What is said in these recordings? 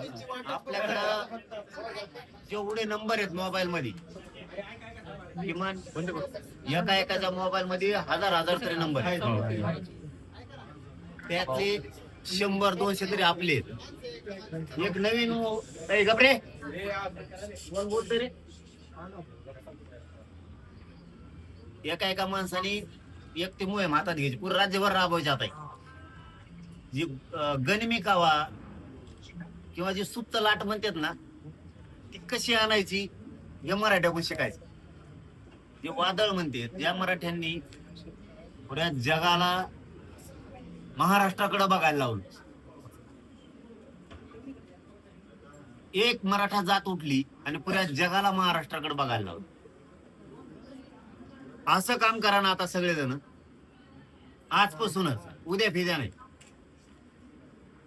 आपल्याकडं जेवढे नंबर आहेत मोबाईल मध्ये किमान एका एकाच्या मोबाईल मध्ये हजार हजार तरी नंबर आहेत. त्यातले शंभर दोनशे तरी आपले आहेत. एक नवीन मो- ए, कोण रे? एका एका माणसाने एक ते मोहीम हातात घ्यायची. पूर्ण राज्यभर राबवायची आता. जी अं, गनिमी कावा किंवा जी सुप्त लाट म्हणतात ना ती कशी आणायची? या मराठ्याकडून शिकायचं. ते वादळ म्हणते या मराठ्यांनी पुऱ्या जगाला महाराष्ट्राकडे बघायला लावलं. एक मराठा जात उठली आणि पुऱ्या जगाला महाराष्ट्राकडे बघायला लावलं. असं काम करा ना आता सगळेजण. आजपासूनच उद्या फिद्या नाही.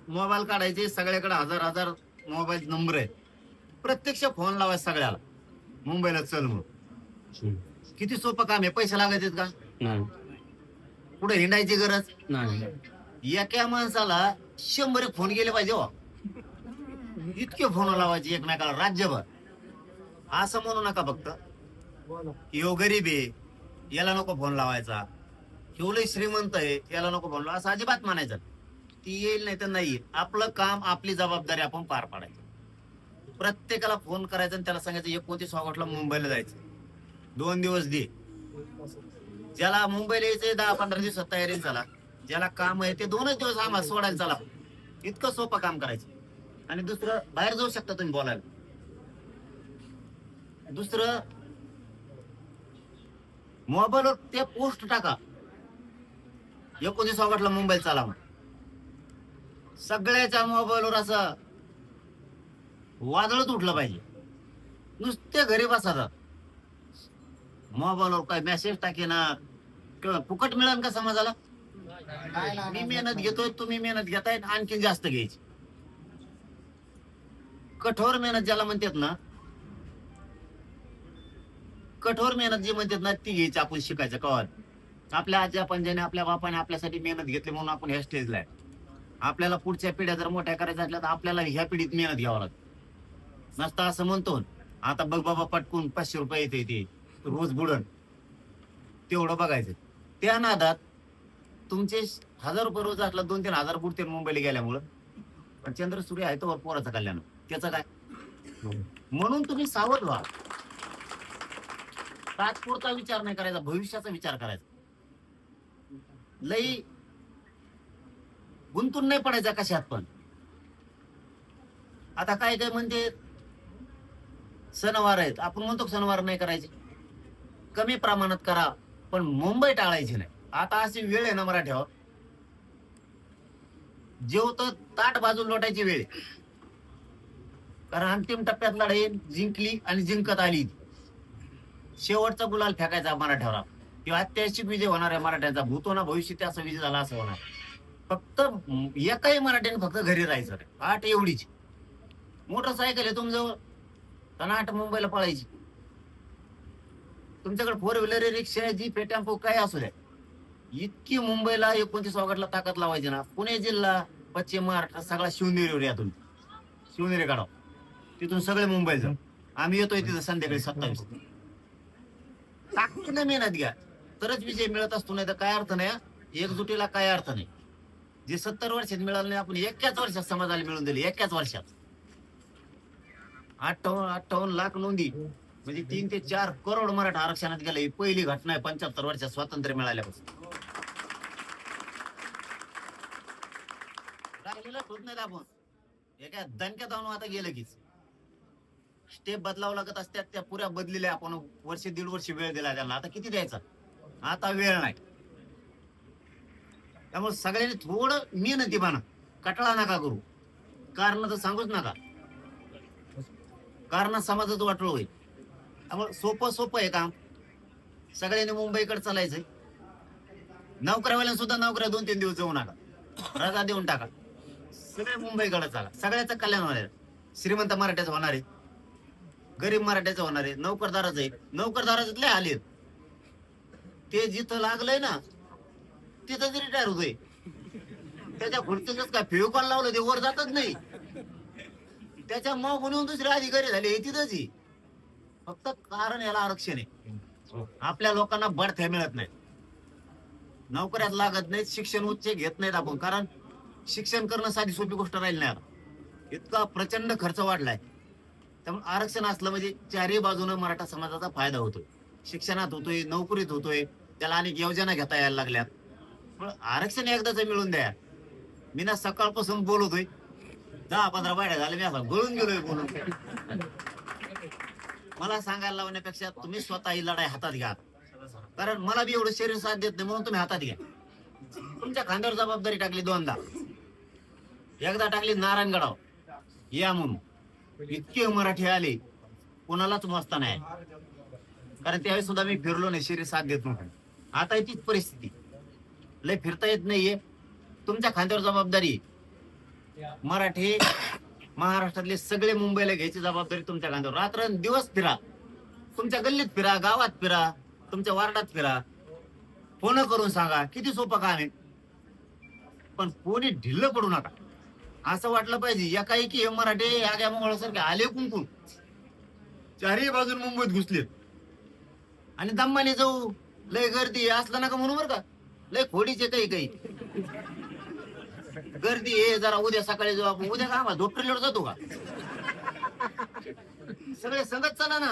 मोबाईल काढायचे सगळ्याकडे हजार हजार मोबाईल नंबर आहेत. प्रत्यक्ष फोन लावायचा सगळ्याला. मुंबईला चल म्हणून. किती सोपं काम आहे पैसे लागायचे का? पुढे हिंडायची गरज? नाही. एका माणसाला शंभर फोन गेले पाहिजे हो. इतके फोन लावायचे एकमेकाला राज्यभर. असं म्हणू नका फक्त. यो गरीब आहे याला नको फोन लावायचा. लय श्रीमंत आहे याला नको फोन लावा असं अजिबात म्हणायचं ती येईल नाही तर नाही येईल. आपलं काम आपली जबाबदारी आपण पार पाडायची. प्रत्येकाला फोन करायचा आणि त्याला सांगायचं एकोणतीस ऑगस्टला मुंबईला जायचं? दोन दिवस दे. ज्याला मुंबईला यायचं दहा पंधरा दिवसात तयारी झाला. ज्याला काम आहे ते दोनच दिवस आम्हाला सोडायला चला. इतकं सोपं काम करायचं. आणि दुसरं बाहेर जाऊ शकता तुम्ही बोलायला. दुसरं मोबाईलवर ते पोस्ट टाका. एकोणीस ऑगस्टला मुंबईला चाला सगळ्याच्या मोबाईलवर असं वादळच उठलं पाहिजे. नुसते घरी बसा मोबाईलवर काय मेसेज टाके ना. किंवा फुकट मिळेल का समाजाला? मी मेहनत घेतोय तुम्ही मेहनत घेताय आणखीन जास्त घ्यायची. कठोर मेहनत ज्याला म्हणतात ना कठोर मेहनत जी म्हणतात ना ती घ्यायची आपण शिकायचं. कळत आपल्या आजी पंजाने आपल्या बापाने आपल्यासाठी मेहनत घेतली म्हणून आपण ह्या स्टेजला आहे. आपल्याला पुढच्या पिढ्या जर मोठ्या करायच्या असल्या तर आपल्याला ह्या पिढीत मेहनत घ्यावं लागतं. नसता असं म्हणतो आता बघ बाबा पटकून पाचशे रुपये येते ते रोज बुडण. तेवढं बघायचं. त्या नादात तुमचे हजार रुपये रोज असला दोन तीन हजार बुडते मुंबईला गेल्यामुळं. पण चंद्र सूर्य आहे तो पोराचं कल्याण. त्याचं काय? म्हणून तुम्ही सावध व्हा. तात्पुरता विचार नाही करायचा भविष्याचा विचार करायचा. लई गुंतून नाही पडायचा कशात पण. आता काय काय म्हणते? सणवार आहेत. आपण म्हणतो सणवार नाही करायचे. कमी प्रमाणात करा पण मुंबई टाळायची नाही. आता अशी वेळ आहे ना मराठ्यावर. जेवतो ताट बाजून लोटायची वेळ. आहे. कारण अंतिम टप्प्यात लढाई जिंकली आणि जिंकत आली. शेवटचा गुलाल फेकायचा मराठ्यावर. किंवा अत्यावश्यक विजय होणार आहे मराठ्यांचा. भूतो ना भविष्य त्याचा विजय झाला असं होणार. फक्त एकाही मराठ्याने फक्त घरी राहायचं रे आठ एवढीच. मोटरसायकल आहे तुमजवळ. त्यांना आठ मुंबईला पळायची. तुमच्याकडे फोर व्हीलर रिक्षा आहे जी टेम्पो काय असू द्या. इतकी मुंबईला एकोणतीस ऑगस्टला ताकद लावायची ना. पुणे जिल्हा पश्चिम महाराष्ट्र सगळा शिवनेरीवर यातून. शिवनेरी काढाव तिथून सगळे मुंबईला जाऊ आम्ही येतोय तिथं संध्याकाळी सत्तावीस. ताकदीनं मेहनत घ्या. तरच विजय मिळत असतो नाही तर काय अर्थ नाही एकजुटीला काय अर्थ नाही. जे सत्तर वर्षात मिळालं नाही आपण एकाच वर्षात समाजाला मिळून दिले एकाच वर्षात. अठ्ठावन्न अठ्ठावन्न लाख नोंदी. म्हणजे तीन ते चार करोड मराठा आरक्षणात गेले. ही पहिली घटना आहे पंच्याहत्तर वर्षात स्वातंत्र्य मिळाल्यापासून. राहिलेलं होत नाही आपण. एका दणक्यात जाऊन आता गेलं कीच स्टेप बदलावं लागत असतात त्या पुऱ्या बदलेल्या. आपण वर्ष दीड वर्ष वेळ दिला त्यांना. आता किती द्यायचा? आता वेळ नाही. त्यामुळे सगळ्यांनी थोडं मेहनती बाना. कटाळा नका करू. कारण तर सांगूच नका. कारण समाजाचं वाटलं होईल. त्यामुळे सोपं सोपं आहे काम. सगळ्यांनी मुंबईकडे चालायचंय नोकऱ्यावाल्यांना सुद्धा नोकऱ्या दोन तीन दिवस जाऊ नका. रजा देऊन टाका. सगळे मुंबईकडे चाला. सगळ्याचं कल्याण होणार आहे. श्रीमंत मराठ्याचं होणार आहे. गरीब मराठ्याचं होणार आहे. नोकरदाराचं आहे. नोकरदाराचं लय आले ते जिथं लागलंय ना तिथं रिटायर होतोय त्याच्या खुर्चीच काय फेविकॉल लावलं ते वर जातच नाही. त्याच्या मागून येऊन दुसरे अधिकारी झाले हे तिथंच आहे. फक्त कारण याला आरक्षण आहे. आपल्या लोकांना बडथ्या मिळत नाही नोकऱ्यात लागत नाहीत शिक्षण उच्च घेत नाहीत आपण कारण शिक्षण करणं साधी सोपी गोष्ट राहिली नाही इतका प्रचंड खर्च वाढलाय. त्यामुळे आरक्षण असलं म्हणजे चारही बाजूनं मराठा समाजाचा फायदा होतोय. शिक्षणात होतोय नोकरीत होतोय. त्याला अनेक योजना घेता यायला लागल्यात. पण आरक्षण एकदाच मिळून द्या. मी ना सकाळपासून बोलतोय दहा पंधरा बायड्या झाले मी असा गळून गेलोय बोलून. मला सांगायला लावण्यापेक्षा तुम्ही स्वतः ही लढाई हातात घ्या. कारण मला बी एवढं शरीर साथ देत नाही म्हणून तुम्ही हातात घ्या. तुमच्या खांद्यावर जबाबदारी टाकली दोनदा. एकदा टाकली नारायणगडाव. या म्हणून. इतके मराठी आले कोणालाच मस्ता नाही. कारण त्यावेळेस सुद्धा मी फिरलो नाही शरीर साथ देत नव्हतं. आता तीच परिस्थिती. लय फिरता येत नाहीये. तुमच्या खांद्यावर जबाबदारी मराठी महाराष्ट्रातले सगळे मुंबईला घ्यायची जबाबदारी तुमच्या खांद्यावर. रात्र दिवस फिरा. तुमच्या गल्लीत फिरा गावात फिरा तुमच्या वार्डात फिरा. फोन करून सांगा किती सोपं काम आहे? पण कोणी ढिल्ल पडू नका. असं वाटलं पाहिजे एकाएकी हे मराठी आग्या मंगळासारखे आले कुंकून. चारही बाजून मुंबईत घुसलेत. आणि दम्माने जाऊ. लय गर्दी असलं नका म्हणून बरं का. लय खोडीचे काही काही. गर्दी आहे जरा उद्या सकाळी जाऊ आपण. उद्या का आम्हाला डॉक्टरला जातो का? सगळे संगत चला ना.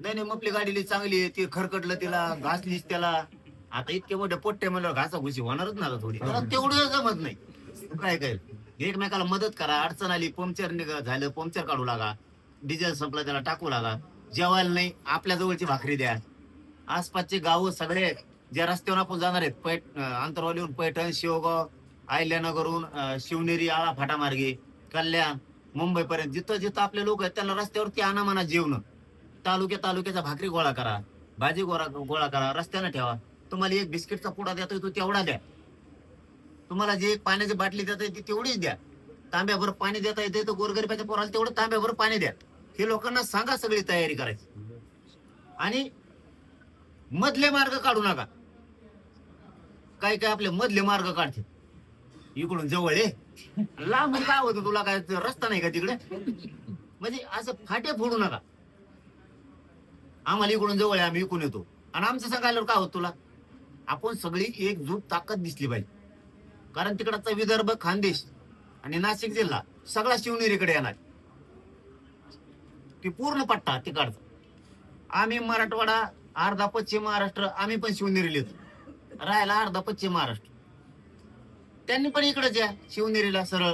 नाही नाही मपली आपली गाडी चांगली आहे ती खरकटलं तिला घासलीच त्याला. आता इतके मोठे पोट्टे म्हणलं घासा घुशी होणारच ना थोडी. मला तेवढं जमत नाही. काय काय एकमेकाला मदत करा अडचण आली पंक्चर निघ झालं पंक्चर काढू लागा. डिझेल संपला त्याला टाकू लागा. जेवायला नाही आपल्या जवळची भाकरी द्या. आसपासचे गाव सगळे ज्या रस्त्यावर आपण जाणार आहेत पैठ अं, आंतरवालीहून पैठण शिवगाव आयल्यानगरहून शिवनेरी आळा फाटामार्गे कल्याण मुंबई पर्यंत जिथं जिथं आपले लोक आहेत त्यांना रस्त्यावरती आणा म्हणा जेवण. तालुक्या तालुक्याचा भाकरी गोळा करा भाजी गोळा गोळा करा रस्त्यानं ठेवा. तुम्हाला एक बिस्किटचा पुडा देतोय तो तेवढा द्या. तुम्हाला जे एक पाण्याची बाटली देता येते तेवढीच द्या. तांब्याभर पाणी देता येते तर गोरगरिबाच्या पोराला तेवढं तांब्याभर पाणी द्या. हे लोकांना सांगा सगळी तयारी करायची. आणि मधले मार्ग काढू नका. काही काही आपले मधले मार्ग काढते. इकडून जवळ आहे लांब काय होतं तुला काय रस्ता नाही का तिकडे? म्हणजे असं फाटे फोडू नका. आम्हाला इकडून जवळ आहे आम्ही इकडून येतो. आणि आमचं सांगायला काय होत तुला? आपण सगळी एकजूट ताकद दिसली पाहिजे कारण तिकडचा विदर्भ खानदेश आणि नाशिक जिल्हा सगळा शिवनेरीकडे येणार. ती पूर्ण पट्टा तिकडचा. आम्ही मराठवाडा अर्धा पश्चिम महाराष्ट्र आम्ही पण शिवनेरी येतो. राहायला अर्धा पश्चिम महाराष्ट्र. त्यांनी पण इकडेच या शिवनेरीला सरळ.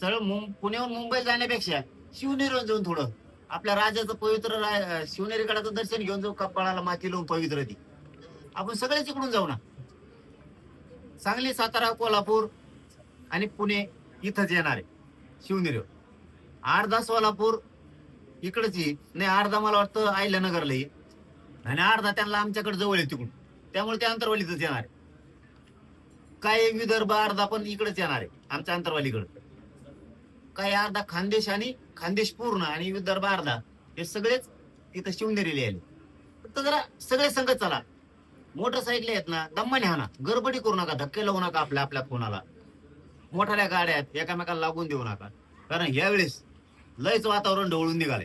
सरळ मुं- पुण्याहून मुंबई जाण्यापेक्षा शिवनेरीवर जाऊन थोडं. आपल्या राजाचं पवित्र रा- शिवनेरीकडाचं दर्शन घेऊन जाऊ कपाळाला माती लावून पवित्र ती. आपण सगळेच इकडून जाऊ ना. सांगली सातारा कोल्हापूर आणि पुणे इथंच येणार आहे शिवनेरीवर अर्धा सोलापूर इकडंच येईल नाही अर्धा मला वाटतं आयल्यानगरला येईल आणि अर्धा त्यांना आमच्याकडे जवळ आहे तिकडून. त्यामुळे ते अंतरवालीतच येणार आहे. काही विदर्भ अर्धा पण इकडेच येणार आहे आमच्या अंतरवालीकडे. काही अर्धा खानदेश आणि खानदेश पूर्ण आणि विदर्भ अर्धा हे सगळेच तिथं शिवनेरीला आले तर जरा सगळे संगत चला. मोटरसायकल आहेत ना दम्माने हा गडबडी करू नका धक्के लावू नका आपल्या आपल्या कोणाला मोठ्या गाड्या आहेत एकामेकाला लागून देऊ नका. कारण यावेळेस लयच वातावरण ढवळून निघाले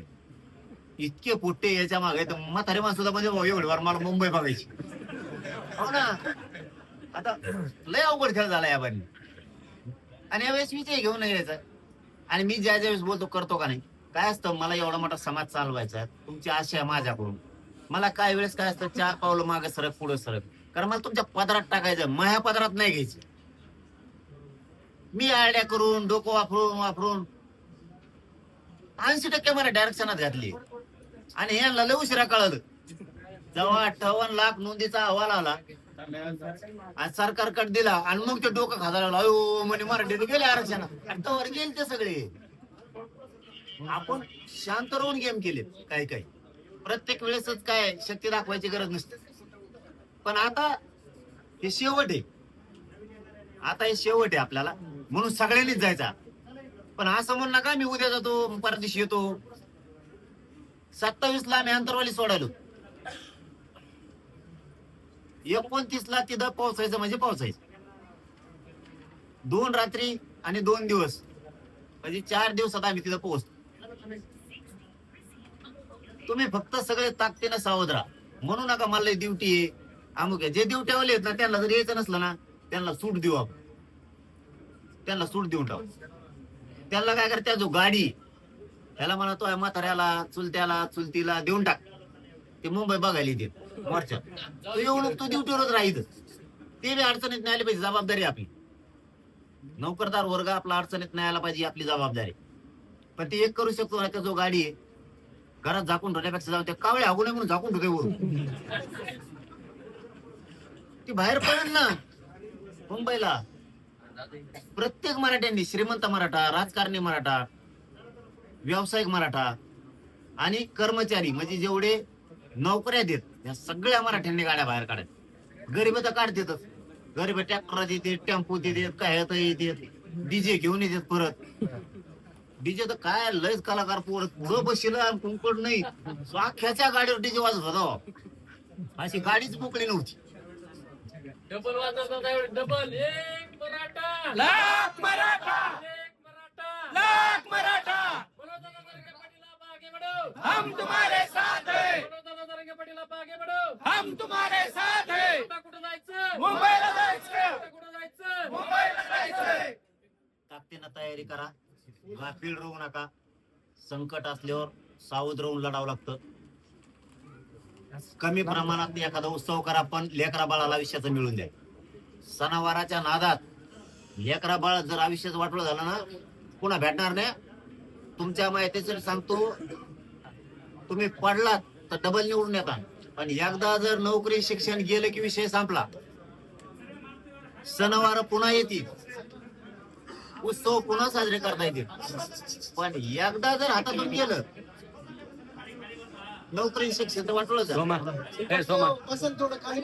इतके पोट्टे याच्या मागे तर म्हातारे माणसं सुद्धा म्हणजे एवढी वार मला मुंबई बघायची. हो ना. आता लय अवघड खेळ झाला याबानी आणि यावेळेस विजय घेऊन नाही यायचा आणि मी ज्या ज्यावेळेस बोलतो करतो का नाही? काय असतं मला एवढा मोठा समाज चालवायचा तुमची आशा आहे माझ्याकडून. मला काय वेळेस काय असतं चार पावलं मागे सरक पुढे सरक. कारण मला तुमच्या पदरात टाकायचं माझ्या पदरात नाही घ्यायचं. मी आयडिया करून डोकं वापरून वापरून ऐंशी टक्के मला डायरेक्शनात घातली. आणि यांना लय उशिरा कळलं. जेव्हा अठ्ठावन्न लाख नोंदीचा अहवाल आला. आणि सरकारकडे दिला. आणि मग ते डोकं खायला लागलं. अयो म्हणे मराठी गेले आरक्षणात अठ्ठावर गेले ते सगळे. आपण शांत राहून गेम केले काही काही. प्रत्येक वेळेसच काय शक्ती दाखवायची गरज नसते. पण आता हे शेवट आहे. आता हे शेवट आहे आपल्याला. म्हणून सगळ्यांनीच जायचा. पण असं म्हणू नका मी उद्या जातो परदेशी येतो? सत्तावीस ला मी अंतरवाली सोडायलो. एकोणतीस ला तिथं पावसायचं म्हणजे पावसायचं. दोन रात्री आणि दोन दिवस. म्हणजे चार दिवसात आम्ही तिथं पोहोचतो. तुम्ही फक्त सगळे ताकदीनं सावध राहा. म्हणू नका मला ड्युटी आहे. अमुक आहे. जे ड्युटीवाले आहेत ना त्यांना जर यायचं नसलं ना त्यांना सूट देऊ आपण. त्यांना सूट देऊन टाकू. त्यांना काय करत्या जो गाडी त्याला म्हणतो म्हाताऱ्याला चुलत्याला चुलतीला देऊन टाक. ते मुंबई बघायला येते. मोर्चा तो येऊन तो ड्युटीवरच राहील ते बी अडचणीत नाही आले पाहिजे जबाबदारी आपली. नोकरदार वर्ग आपला अडचणीत नाही आला पाहिजे आपली जबाबदारी. पण ते एक करू शकतो ना जो गाडी आहे घरात झाकून ठेवण्यापेक्षा जाऊ त्या कावळे हागू नये म्हणून झाकून ठेवते वरून. ती बाहेर पडेल ना मुंबईला. प्रत्येक मराठ्यांनी श्रीमंत मराठा राजकारणी मराठा व्यावसायिक मराठा आणि कर्मचारी म्हणजे जेवढे नोकऱ्या देत. या सगळ्या मराठ्यांनी गाड्या बाहेर काढायच्या. गरीब तर काढतेतच. गरीब ट्रॅक्टर येते टेम्पो देते काय येते डीजे घेऊन येतात परत. डीजे तर काय लयच कलाकार पुढं पुढं बसशील कुंकड नाही. अख्ख्याच्या गाडीवर डीजे वाजत होता अशी गाडीच मोकळी नव्हती. डबल डबल एक मराठा. लाख मराठा. एक मराठा. लाख हम तुम्हारे साथ हैं. पाटील आप आगे बढ़ो हम तुम्हारे साथ हैं। कुठं जायचं? मुंबईला जायचं. कुठं जायचं? मुंबईला जायचंय ताकदीनं तयारी करा. गाफील राहू नका. संकट असल्यावर सावध राहून लढावं लागतं. कमी प्रमाणात एखादा उत्सव करा पण लेकरा बाळाला आयुष्याचं मिळून द्या. सणावाराच्या नादात लेकरा बाळ जर आयुष्याचं वाटलं झालं ना पुन्हा भेटणार नाही. तुमच्या माहितीचं सांगतो तुम्ही पडलात तर डबल निवडून येता पण एकदा जर नोकरी शिक्षण गेलं की विषय संपला सणवार पुन्हा येतील. उत्सव पुन्हा साजरे करता येतील. पण एकदा जर हातातून गेलं नोकरी शिक्षण तर वाटलं